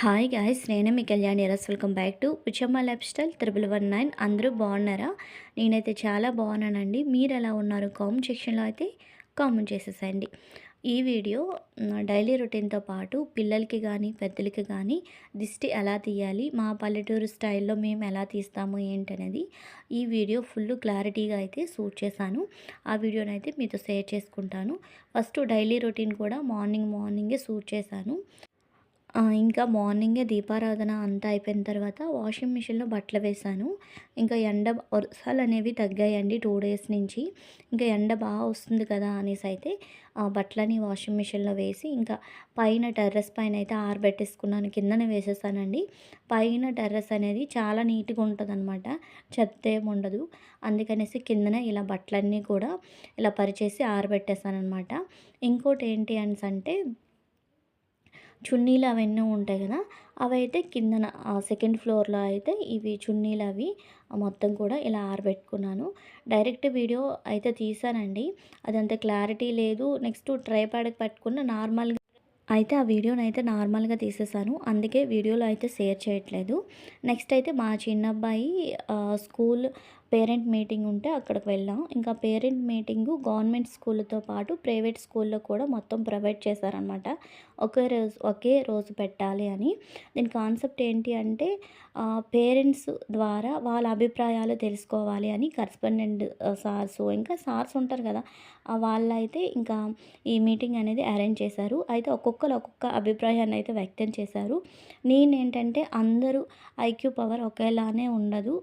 Hi guy నేను మీ కళ్యాణి రస్ వెల్కమ్ బ్యాక్ టు ఉచమ్మ life style triple one nine అందరూ బాగున్నారా? నేనైతే చాలా బాగున్నానండి. మీరు ఎలా ఉన్నారు కామెంట్ సెక్షన్లో అయితే కామెంట్ చేసేసండి ఈ వీడియో డైలీ రొటీన్తో పాటు పిల్లలకి కానీ పెద్దలకి కానీ దిష్టి ఎలా తీయాలి మా పల్లెటూరు స్టైల్లో మేము ఎలా తీస్తాము ఏంటనేది ఈ వీడియో ఫుల్ క్లారిటీగా అయితే షూట్ చేశాను. ఆ వీడియోని అయితే మీతో షేర్ చేసుకుంటాను. ఫస్ట్ డైలీ రొటీన్ కూడా మార్నింగ్ మార్నింగే షూట్ చేశాను. ఇంకా మార్నింగే దీపారాధన అంతా అయిపోయిన తర్వాత వాషింగ్ మిషన్లో బట్టలు వేశాను. ఇంకా ఎండ వర్షాలు అనేవి తగ్గాయండి టూ డేస్ నుంచి. ఇంకా ఎండ బాగా వస్తుంది కదా అనేసి అయితే ఆ బట్టలని వాషింగ్ మిషన్లో వేసి ఇంకా పైన టెర్రస్ పైన అయితే ఆరబెట్టేసుకున్నాను. కిందనే వేసేసానండి. పైన టెర్రస్ అనేది చాలా నీట్గా ఉంటుంది అనమాట చెత్త ఉండదు. అందుకనేసి కిందనే ఇలా బట్టలన్నీ కూడా ఇలా పరిచేసి ఆరబెట్టేసాను అనమాట ఇంకోటి ఏంటి అని అంటే చున్నీలు అవన్నీ ఉంటాయి కదా అవి అయితే కిందన సెకండ్ ఫ్లోర్లో అయితే ఇవి చున్నీలు అవి మొత్తం కూడా ఇలా ఆరబెట్టుకున్నాను. డైరెక్ట్ వీడియో అయితే తీసానండి. అదంత క్లారిటీ లేదు. నెక్స్ట్ ట్రైపాడ్కి పట్టుకున్న నార్మల్గా అయితే ఆ వీడియోని అయితే నార్మల్గా తీసేసాను. అందుకే వీడియోలో అయితే షేర్ చేయట్లేదు. నెక్స్ట్ అయితే మా చిన్నబ్బాయి స్కూల్ పేరెంట్ మీటింగ్ ఉంటే అక్కడికి వెళ్ళాం. ఇంకా పేరెంట్ మీటింగు గవర్నమెంట్ స్కూళ్ళతో పాటు ప్రైవేట్ స్కూల్లో కూడా మొత్తం ప్రొవైడ్ చేశారనమాట ఒకే రోజు ఒకే రోజు పెట్టాలి అని. దీని కాన్సెప్ట్ ఏంటి అంటే పేరెంట్స్ ద్వారా వాళ్ళ అభిప్రాయాలు తెలుసుకోవాలి అని కరస్పాండెంట్ సార్స్ ఇంకా సార్స్ ఉంటారు కదా వాళ్ళైతే ఇంకా ఈ మీటింగ్ అనేది అరేంజ్ చేశారు. అయితే ఒక్కొక్కరు ఒక్కొక్క అభిప్రాయాన్ని అయితే వ్యక్తం చేశారు. నేనేంటంటే అందరూ ఐక్యూ పవర్ ఒకేలానే ఉండదు.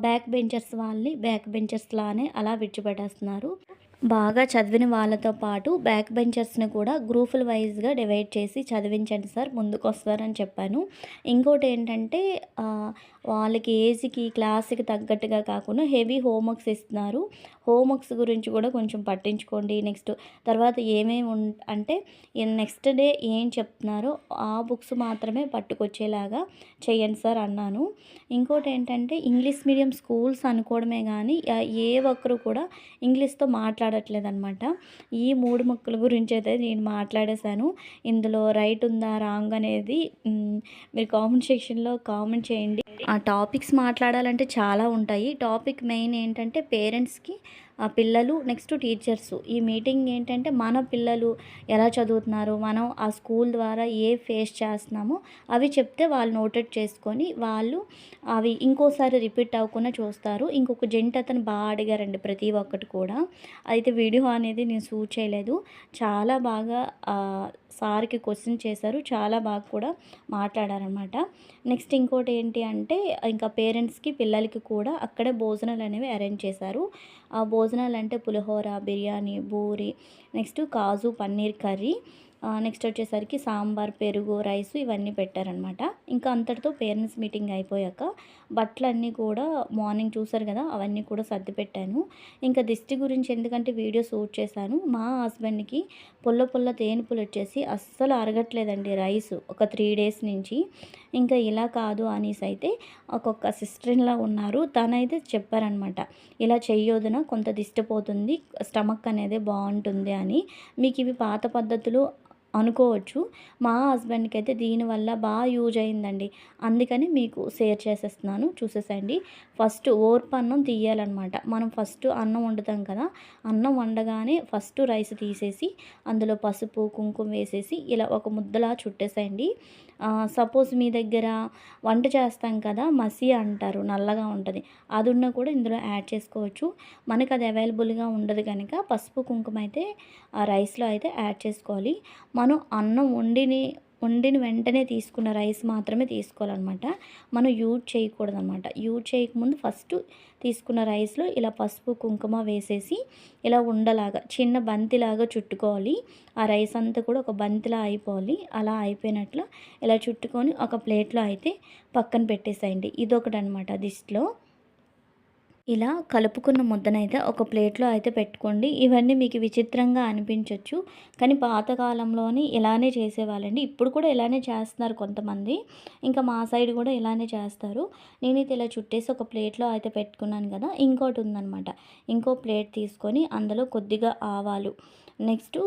బ్యాక్ బెంచర్స్ వాళ్ళని బ్యాక్ బెంచర్స్ లానే అలా విడిచిపెట్టేస్తున్నారు. బాగా చదివిన వాళ్ళతో పాటు బ్యాక్ బెంచర్స్ని కూడా గ్రూపుల వైజ్గా డివైడ్ చేసి చదివించండి సార్ ముందుకు వస్తారని చెప్పాను. ఇంకోటి ఏంటంటే వాళ్ళకి ఏజ్కి క్లాస్కి తగ్గట్టుగా కాకుండా హెవీ హోంవర్క్స్ ఇస్తున్నారు. హోంవర్క్స్ గురించి కూడా కొంచెం పట్టించుకోండి. నెక్స్ట్ తర్వాత ఏమేమి అంటే నెక్స్ట్ డే ఏం చెప్తున్నారో ఆ బుక్స్ మాత్రమే పట్టుకొచ్చేలాగా చేయండి సార్ అన్నాను. ఇంకోటి ఏంటంటే ఇంగ్లీష్ మీడియం స్కూల్స్ అనుకోవడమే కానీ ఏ ఒక్కరు కూడా ఇంగ్లీష్తో మాట్లాడట్లేదు అనమాట ఈ మూడు మొక్కల గురించి అయితే నేను మాట్లాడేశాను. ఇందులో రైట్ ఉందా రాంగ్ అనేది మీరు కామెంట్ సెక్షన్లో కామెంట్ చేయండి. ఆ టాపిక్స్ మాట్లాడాలంటే చాలా ఉంటాయి. టాపిక్ మెయిన్ ఏంటంటే పేరెంట్స్కి పిల్లలు నెక్స్ట్ టీచర్స్ ఈ మీటింగ్ ఏంటంటే మన పిల్లలు ఎలా చదువుతున్నారు మనం ఆ స్కూల్ ద్వారా ఏ ఫేస్ చేస్తున్నామో అవి చెప్తే వాళ్ళు నోటెడ్ చేసుకొని వాళ్ళు అవి ఇంకోసారి రిపీట్ అవ్వకుండా చూస్తారు. ఇంకొక జంట అతను బాగా అడిగారండి ప్రతి ఒక్కటి కూడా. అయితే వీడియో అనేది నేను షూట్ చేయలేదు. చాలా బాగా సార్కి క్వశ్చన్ చేశారు. చాలా బాగా కూడా మాట్లాడారనమాట నెక్స్ట్ ఇంకోటి ఏంటి అంటే ఇంకా పేరెంట్స్కి పిల్లలకి కూడా అక్కడే భోజనాలు అనేవి అరేంజ్ చేశారు. ఆ భోజనాలు అంటే pulihora biryani puri next kaju paneer curry next వచ్చేసరికి సాంబార్ పెరుగు రైస్ ఇవన్నీ పెట్టారనమాట ఇంకా అంతటితో పేరెంట్స్ మీటింగ్ అయిపోయాక బట్టలన్నీ కూడా మార్నింగ్ చూసారు కదా అవన్నీ కూడా సర్ది పెట్టాను. ఇంకా దిష్టి గురించి ఎందుకంటే వీడియో షూట్ చేశాను. మా హస్బెండ్కి పుల్ల పుల్ల తేనుపులు వచ్చేసి అస్సలు అరగట్లేదండి రైస్. ఒక త్రీ డేస్ నుంచి ఇంకా ఇలా కాదు అనేసి అయితే ఒక్కొక్క సిస్టర్లా ఉన్నారు. తనైతే చెప్పారనమాట ఇలా చెయ్యొదున కొంత దిష్టిపోతుంది స్టమక్ అనేది బాగుంటుంది అని. మీకు ఇవి పాత పద్ధతులు అనుకోవచ్చు. మా హస్బెండ్కి అయితే దీనివల్ల బాగా యూజ్ అయిందండి. అందుకని మీకు షేర్ చేసేస్తున్నాను చూసేసండి ఫస్ట్ ఓర్పు అన్నం తీయాలన్నమాట. మనం ఫస్ట్ అన్నం వండుతాం కదా అన్నం వండగానే ఫస్ట్ రైస్ తీసేసి అందులో పసుపు కుంకుమ వేసేసి ఇలా ఒక ముద్దలా చుట్టేసేయండి. సపోజ్ మీ దగ్గర వంట చేస్తాం కదా మసి అంటారు నల్లగా ఉంటుంది. అది ఉన్న కూడా ఇందులో యాడ్ చేసుకోవచ్చు. మనకు అది అవైలబుల్గా ఉండదు కనుక పసుపు కుంకుమ అయితే ఆ రైస్లో అయితే యాడ్ చేసుకోవాలి. మనం అన్నం వండిని వండిన వెంటనే తీసుకున్న రైస్ మాత్రమే తీసుకోవాలన్నమాట. మనం యూజ్ చేయకూడదు అనమాట యూజ్ చేయకముందు ఫస్ట్ తీసుకున్న రైస్లో ఇలా పసుపు కుంకుమ వేసేసి ఇలా ఉండలాగా చిన్న బంతిలాగా చుట్టుకోవాలి. ఆ రైస్ అంతా కూడా ఒక బంతిలా అయిపోవాలి. అలా అయిపోయినట్లు ఇలా చుట్టుకొని ఒక ప్లేట్లో అయితే పక్కన పెట్టేసేయండి. ఇదొకటి అనమాట దిస్ట్లో ఇలా కలుపుకున్న ముద్దనైతే ఒక ప్లేట్లో అయితే పెట్టుకోండి. ఇవన్నీ మీకు విచిత్రంగా అనిపించవచ్చు కానీ పాతకాలంలోని ఇలానే చేసేవాళ్ళండి. ఇప్పుడు కూడా ఇలానే చేస్తున్నారు కొంతమంది. ఇంకా మా సైడ్ కూడా ఇలానే చేస్తారు. నేనైతే ఇలా చుట్టేసి ఒక ప్లేట్లో అయితే పెట్టుకున్నాను కదా ఇంకోటి ఉందనమాట ఇంకో ప్లేట్ తీసుకొని అందులో కొద్దిగా ఆవాలు. నెక్స్ట్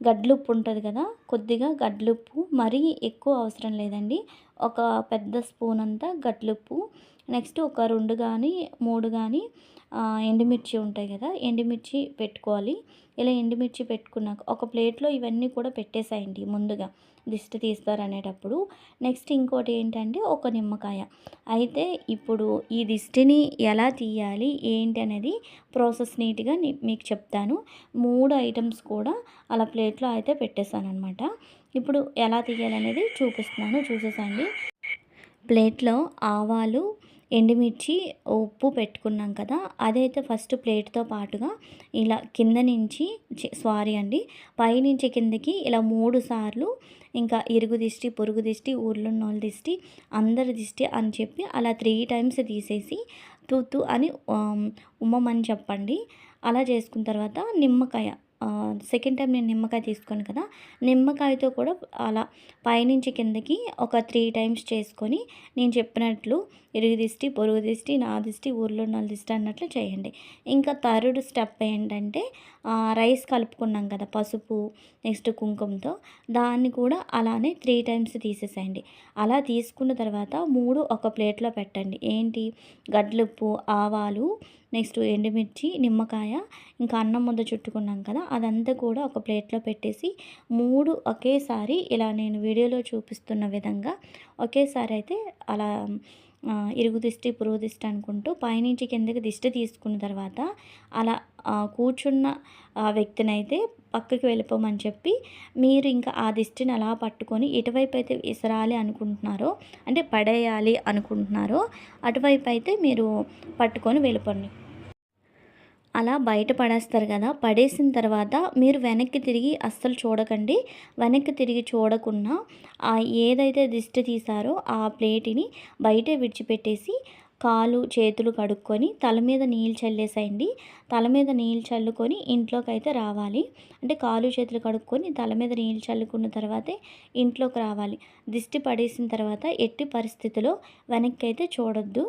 గడ్లుప్పు ఉంటుంది కదా కొద్దిగా గడ్లుప్పు మరీ ఎక్కువ అవసరం లేదండి. ఒక పెద్ద స్పూన్ అంతా గడ్లుప్పు నెక్స్ట్ ఒక రెండు కానీ మూడు కానీ ఎండుమిర్చి ఉంటాయి కదా ఎండుమిర్చి పెట్టుకోవాలి. ఇలా ఎండుమిర్చి పెట్టుకున్నాక ఒక ప్లేట్లో ఇవన్నీ కూడా పెట్టేసాయండి ముందుగా దిష్టి తీస్తారనేటప్పుడు. నెక్స్ట్ ఇంకోటి ఏంటంటే ఒక నిమ్మకాయ. అయితే ఇప్పుడు ఈ దిష్టిని ఎలా తీయాలి ఏంటి అనేది ప్రాసెస్ నీట్గా మీకు చెప్తాను. మూడు ఐటమ్స్ కూడా అలా ప్లేట్లో అయితే పెట్టేశాను అనమాట ఇప్పుడు ఎలా తీయాలనేది చూపిస్తున్నాను చూసేసండి ప్లేట్లో ఆవాలు ఎండుమిర్చి ఉప్పు పెట్టుకున్నాం కదా అదైతే ఫస్ట్ ప్లేట్తో పాటుగా ఇలా కింద నుంచి సారీ అండి పైనుంచి కిందకి ఇలా మూడు సార్లు ఇంకా ఇరుగు దిష్టి పొరుగు దిష్టి ఊర్లో ఉన్నోళ్ళ దిష్టి అందరి దిష్టి అని చెప్పి అలా త్రీ టైమ్స్ తీసేసి తూతు అని ఉమ్మమని చెప్పండి. అలా చేసుకున్న తర్వాత నిమ్మకాయ సెకండ్ టైం నేను నిమ్మకాయ తీసుకోను కదా నిమ్మకాయతో కూడా అలా పైనుంచి కిందకి ఒక త్రీ టైమ్స్ చేసుకొని నేను చెప్పినట్లు ఇరుగు దిష్టి పొరుగు దిష్టి నా దిష్టి ఊర్లో ఉన్న దిష్టి అన్నట్లు చేయండి. ఇంకా థర్డ్ స్టెప్ ఏంటంటే రైస్ కలుపుకున్నాం కదా పసుపు నెక్స్ట్ కుంకుమతో. దాన్ని కూడా అలానే త్రీ టైమ్స్ తీసేసేయండి. అలా తీసుకున్న తర్వాత మూడు ఒక ప్లేట్లో పెట్టండి. ఏంటి? గడ్లుప్పు ఆవాలు నెక్స్ట్ ఎండుమిర్చి నిమ్మకాయ ఇంకా అన్నం ముద్ద చుట్టుకున్నాం కదా అదంతా కూడా ఒక ప్లేట్లో పెట్టేసి మూడు ఒకేసారి ఇలా నేను వీడియోలో చూపిస్తున్న విధంగా ఒకేసారి అయితే అలా ఇరుగు దిష్టి పురుగు దిష్టి అనుకుంటూ పైనుంచి కిందకి దిష్టి తీసుకున్న తర్వాత అలా కూర్చున్న వ్యక్తిని అయితే పక్కకి వెళ్ళిపోమని చెప్పి మీరు ఇంకా ఆ దిష్టిని అలా పట్టుకొని ఎటువైపు అయితే విసరాలి అనుకుంటున్నారో అంటే పడేయాలి అనుకుంటున్నారో అటువైపు అయితే మీరు పట్టుకొని వెళ్ళిపోండి. అలా బయట పడేస్తారు కదా పడేసిన తర్వాత మీరు వెనక్కి తిరిగి అస్సలు చూడకండి. వెనక్కి తిరిగి చూడకుండా ఏదైతే దిష్టి తీసారో ఆ ప్లేట్ని బయటే విడిచిపెట్టేసి కాలు చేతులు కడుక్కొని తల మీద నీళ్ళు చల్లేసేయండి. తల మీద నీళ్ళు చల్లుకొని ఇంట్లోకి అయితే రావాలి. అంటే కాలు చేతులు కడుక్కొని తల మీద నీళ్ళు చల్లుకున్న తర్వాతే ఇంట్లోకి రావాలి. దిష్టి పడేసిన తర్వాత ఎట్టి పరిస్థితిలో వెనక్కి అయితే చూడొద్దు.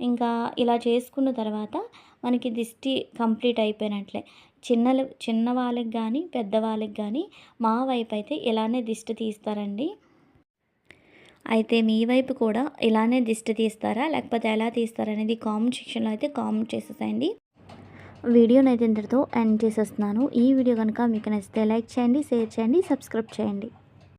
ఇంకా ఇలా చేసుకున్న తర్వాత మనకి దిష్టి కంప్లీట్ అయిపోయినట్లే. చిన్నలు చిన్న వాళ్ళకి కానీ పెద్దవాళ్ళకి కానీ మా వైపు అయితే ఇలానే దిష్టి తీస్తారండి. అయితే మీ వైపు కూడా ఇలానే దిష్టి తీస్తారా? లేకపోతే ఎలా తీస్తారా? అనేది కామెంట్ సెక్షన్లో అయితే కామెంట్ చేసేసేయండి. వీడియోనైతే అయితే ఇంతటితో ఎండ్ చేసేస్తున్నాను. ఈ వీడియో కనుక మీకు నచ్చితే లైక్ చేయండి షేర్ చేయండి సబ్స్క్రైబ్ చేయండి.